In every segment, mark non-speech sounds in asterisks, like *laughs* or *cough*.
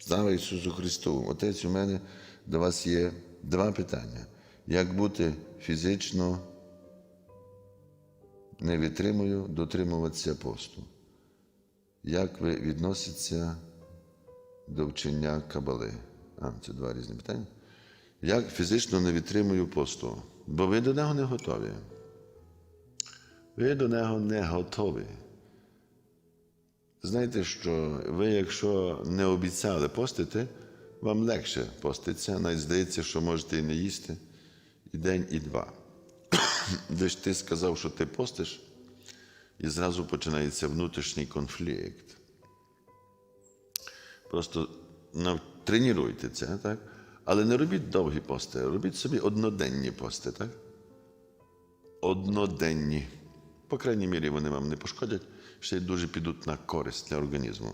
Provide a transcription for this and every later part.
Слава Ісусу Христу! Отець, у мене до вас є два питання. Як бути фізично не витримую дотримуватися посту? Як ви відноситеся до вчення кабали? А, це два різні питання. Як фізично не відтримую посту? Бо ви до нього не готові. Ви до нього не готові. Знаєте, що ви, якщо не обіцяли постити, вам легше поститься, навіть здається, що можете і не їсти і день, і два. Де ж ти сказав, що ти постиш, і зразу починається внутрішній конфлікт. Просто нав- тренуйте це, так? Але не робіть довгі пости, робіть собі одноденні пости, так? Одноденні. По крайній мірі, вони вам не пошкодять, ще й дуже підуть на користь для організму.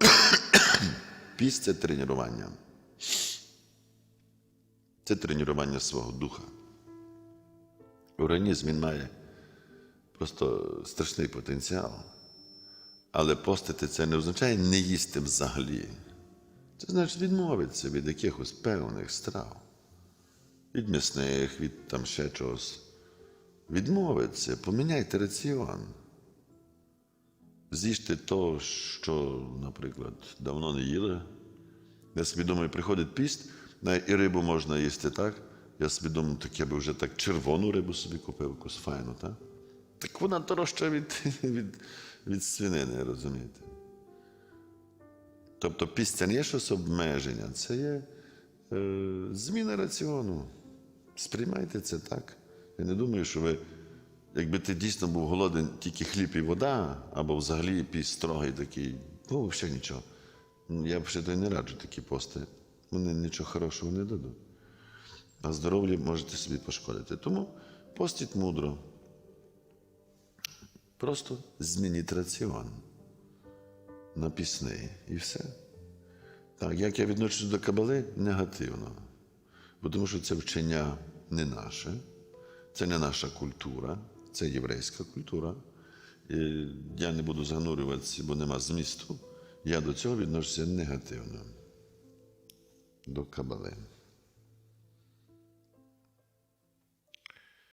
*coughs* Піст це тренування. Це тренування свого духа. Організм він має просто страшний потенціал. Але постити це не означає не їсти взагалі. Це значить відмовитися від якихось певних страв, від м'ясних, від там ще чогось. Відмовитися, поміняйте раціон. З'їжте то, що, наприклад, давно не їли. Я собі думаю, приходить піст, і рибу можна їсти так. Я собі думаю, так я би вже так червону рибу собі купив, якусь файну, так? Так вона дорожча від, *laughs* від, від свинини, розумієте? Тобто піст це не є щось обмеження, це є е, зміна раціону. Сприймайте це так. Я не думаю, що ви, якби ти дійсно був голоден тільки хліб і вода, або взагалі піст строгий такий, ну, взагалі нічого. Ну, Я б ще то не раджу такі пости. Вони нічого хорошого не дадуть. А здоров'я можете собі пошкодити. Тому постіть мудро. Просто змініть раціон на пісний і все. Так, як я відношусь до кабали? Негативно. Бо тому що це вчення не наше, це не наша культура, це єврейська культура. Я не буду занурюватися, бо нема змісту. Я до цього відношуся негативно. До кабали.